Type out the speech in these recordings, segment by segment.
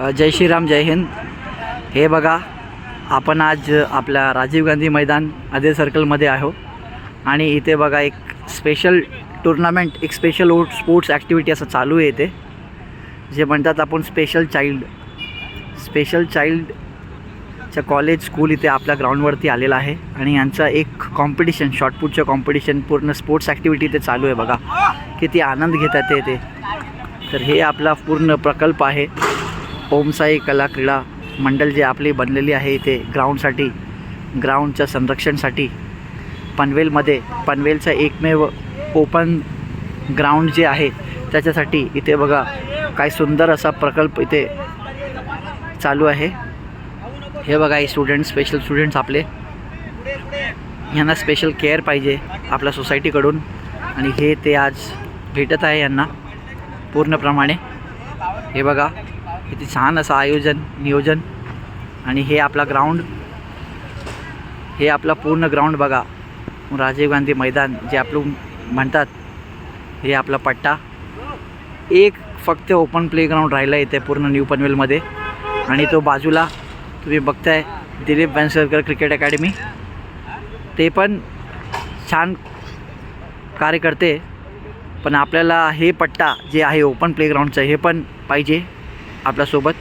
जय श्रीराम जय हिंद. हे बघा आपण आज आपल्या राजीव गांधी मैदान आदिल सर्कलमध्ये आहो आणि इथे बघा एक स्पेशल टुर्नामेंट एक स्पेशल स्पोर्ट्स ॲक्टिव्हिटी असं चालू आहे इथे. जे म्हणतात आपण स्पेशल चाइल्ड स्पेशल चाइल्डच्या कॉलेज स्कूल इथे आपल्या ग्राउंडवरती आलेला आहे. आणि यांचा एक कॉम्पिटिशन शॉर्टपुटचं कॉम्पिटिशन पूर्ण स्पोर्ट्स ॲक्टिव्हिटी इथे चालू आहे बघा. किती आनंद घेतात ते ते तर हे आपला पूर्ण प्रकल्प आहे. ओमसाई कला क्रीडा मंडळ जे आपली बनलेली आहे इथे ग्राउंडसाठी ग्राउंडच्या संरक्षणसाठी. पनवेलमध्ये पनवेलचं एकमेव ओपन ग्राउंड जे आहे त्याच्यासाठी इथे बघा काय सुंदर असा प्रकल्प इथे चालू आहे. हे बघा हे स्टुडंट स्पेशल स्टुडंट्स आपले. यांना स्पेशल केअर पाहिजे आपल्या सोसायटीकडून आणि हे ते आज भेटत आहे यांना पूर्णप्रमाणे. हे बघा किती छान असं आयोजन नियोजन. आणि हे आपला ग्राउंड हे आपला पूर्ण ग्राउंड बघा. राजीव गांधी मैदान जे आपलं म्हणतात हे आपला पट्टा. एक फक्त ओपन प्लेग्राऊंड राहिला इथे पूर्ण न्यू पनवेलमध्ये आणि तो बाजूला तुम्ही बघताय दिलीप बॅन्सरकर क्रिकेट अकॅडमी ते पण छान कार्य करते. पण आपल्याला हे पट्टा जे आहे ओपन प्लेग्राऊंडचं हे पण पाहिजे. आपल्यासोबत.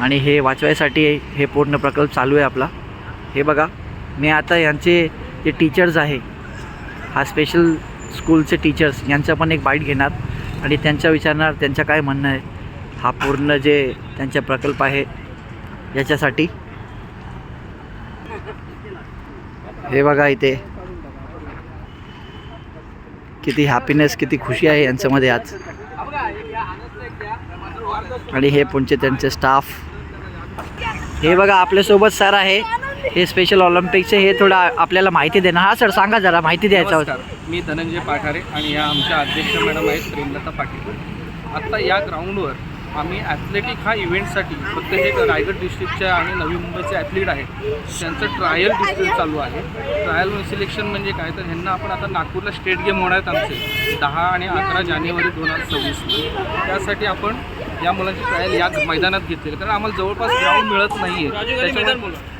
आणि हे वाचवायसाठी हे पूर्ण प्रकल्प चालू आहे आपला. हे बघा मी आता यांचे जे टीचर्स आहे हा स्पेशल स्कूलचे टीचर्स यांचा पण एक बाईट घेणार. आणि त्यांच्या विचारणार त्यांचं काय म्हणणं आहे. हा पूर्ण जे त्यांचा प्रकल्प आहे याच्यासाठी. हे बघा इथे. किती हॅपीनेस किती खुशी आहे यांच्यामध्ये आज. आणि हे पुढचे त्यांचे स्टाफ हे बघा आपल्यासोबत सर आहे. हे स्पेशल ऑलिम्पिकचे हे थोडं आपल्याला माहिती देणार हा सर सांगा जरा माहिती द्यायचा होता मी धनंजय पाठारे आणि या आमच्या अध्यक्ष मॅडम आहेत प्रेमलता पाटील. आत्ता या ग्राउंडवर आम्ही ॲथलेटिक हा इव्हेंटसाठी फक्त हे रायगड डिस्ट्रिक्टच्या आणि नवी मुंबईचे ॲथलीट आहेत. त्यांचं ट्रायल डिस्ट्रिक्ट चालू आहे. ट्रायल सिलेक्शन म्हणजे काय? तर ह्यांना आपण आता नागपूरला स्टेट गेम होणार आहेत आमचे. दहा आणि अकरा जानेवारी दोन हजार सव्वीस त्यासाठी आपण या मुलांची ट्रायल या मैदानात घेतलेली. कारण आम्हाला जवळपास ग्राउंड मिळत नाही आहे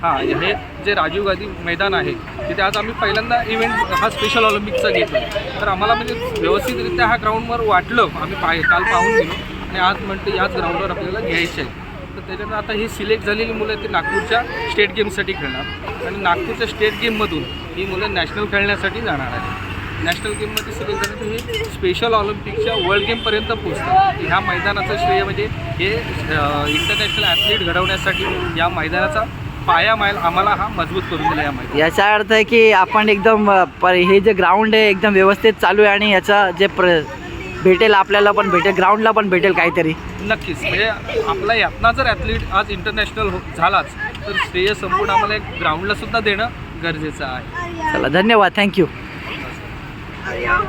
हां हे जे राजीव गांधी मैदान आहे तिथे आज आम्ही पहिल्यांदा इव्हेंट हा स्पेशल ऑलिम्पिकचा घेतो तर आम्हाला म्हणजे व्यवस्थितरित्या हा ग्राउंडवर वाटलं आम्ही पाय काल पाहून गेलो. आणि आज म्हणते याच ग्राउंडवर आपल्याला घ्यायचं आहे. तर त्याच्यानंतर आता ही सिलेक्ट झालेली मुलं ती नागपूरच्या स्टेट गेमसाठी खेळणार. आणि नागपूरच्या स्टेट गेममधून ही मुलं नॅशनल खेळण्यासाठी जाणार आहेत. नॅशनल गेममध्ये सिलेक्ट झाल्यानंतर हे स्पेशल ऑलिम्पिकच्या वर्ल्ड गेमपर्यंत पोहोचतात ह्या मैदानाचं श्रेय म्हणजे हे इंटरनॅशनल ॲथलीट घडवण्यासाठी या मैदानाचा पाया मायल आम्हाला हा मजबूत करून दिला या मैदानात. याचा अर्थ आहे की आपण एकदम हे जे ग्राउंड आहे एकदम व्यवस्थित चालू आहे आणि याचा जे प्र भेटेल आपल्याला पण भेटेल ग्राउंडला पण भेटेल काहीतरी. नक्कीच. म्हणजे आपला यातना जर ॲथलीट आज इंटरनॅशनल हो झालाच तर श्रेय संपूर्ण आम्हाला एक ग्राउंडला सुद्धा देणं गरजेचं आहे. चला धन्यवाद. Thank you Ayaw.